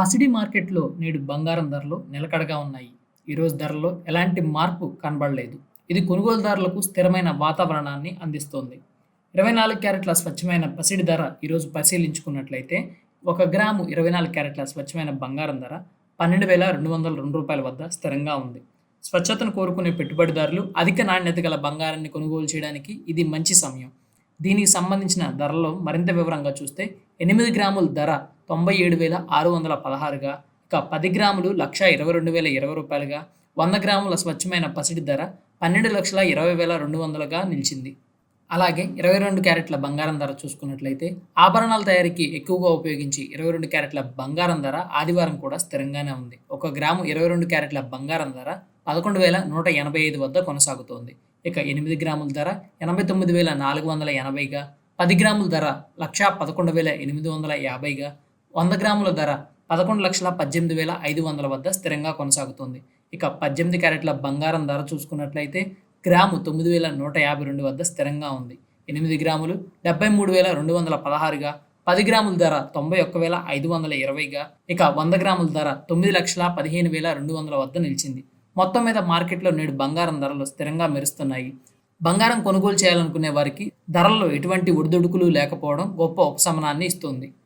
పసిడి మార్కెట్లో నేడు బంగారం ధరలు నిలకడగా ఉన్నాయి. ఈరోజు ధరల్లో ఎలాంటి మార్పు కనబడలేదు. ఇది కొనుగోలుదారులకు స్థిరమైన వాతావరణాన్ని అందిస్తోంది. ఇరవై నాలుగు క్యారెట్ల స్వచ్ఛమైన పసిడి ధర ఈరోజు పరిశీలించుకున్నట్లయితే ఒక గ్రాము ఇరవై నాలుగు క్యారెట్ల స్వచ్ఛమైన బంగారం ధర పన్నెండు వేల రెండు వందల రెండు రూపాయల వద్ద స్థిరంగా ఉంది. స్వచ్ఛతను కోరుకునే పెట్టుబడిదారులు అధిక నాణ్యత గల బంగారాన్ని కొనుగోలు చేయడానికి ఇది మంచి సమయం. దీనికి సంబంధించిన ధరలో మరింత వివరంగా చూస్తే ఎనిమిది గ్రాముల ధర తొంభై ఏడు వేల ఆరు వందల పదహారుగా ఇక పది గ్రాములు లక్ష ఇరవై రెండు వేల ఇరవై రూపాయలుగా వంద గ్రాముల స్వచ్ఛమైన పసిడి ధర పన్నెండు లక్షల ఇరవై వేల రెండు వందలుగా నిలిచింది. అలాగే ఇరవై రెండు క్యారెట్ల బంగారం ధర చూసుకున్నట్లయితే ఆభరణాల తయారీకి ఎక్కువగా ఉపయోగించి ఇరవై రెండు క్యారెట్ల బంగారం ధర ఆదివారం కూడా స్థిరంగానే ఉంది. ఒక గ్రాము ఇరవై రెండు క్యారెట్ల బంగారం ధర పదకొండు వేల నూట ఎనభై ఐదు వద్ద కొనసాగుతోంది. ఇక ఎనిమిది గ్రాముల ధర ఎనభై తొమ్మిది వేల నాలుగు వందల ఎనభైగా పది గ్రాముల ధర లక్షా పదకొండు వేల ఎనిమిది వందల యాభైగా వంద గ్రాముల ధర పదకొండు లక్షల పద్దెనిమిది వేల ఐదు వందల వద్ద స్థిరంగా కొనసాగుతుంది. ఇక పద్దెనిమిది క్యారెట్ల బంగారం ధర చూసుకున్నట్లయితే గ్రాము తొమ్మిది వేల నూట యాభై రెండు వద్ద స్థిరంగా ఉంది. ఎనిమిది గ్రాములు డెబ్బై మూడు వేల రెండు వందల పదహారుగా పది గ్రాముల ధర తొంభై ఒక్క వేల ఐదు వందల ఇరవైగా ఇక వంద గ్రాముల ధర తొమ్మిది లక్షల పదిహేను వేల రెండు వందల వద్ద నిలిచింది. మొత్తం మీద మార్కెట్లో నేడు బంగారం ధరలు స్థిరంగా మెరుస్తున్నాయి. బంగారం కొనుగోలు చేయాలనుకునే వారికి ధరల్లో ఎటువంటి ఒడిదుడుకులు లేకపోవడం గొప్ప ఉపశమనాన్ని ఇస్తుంది.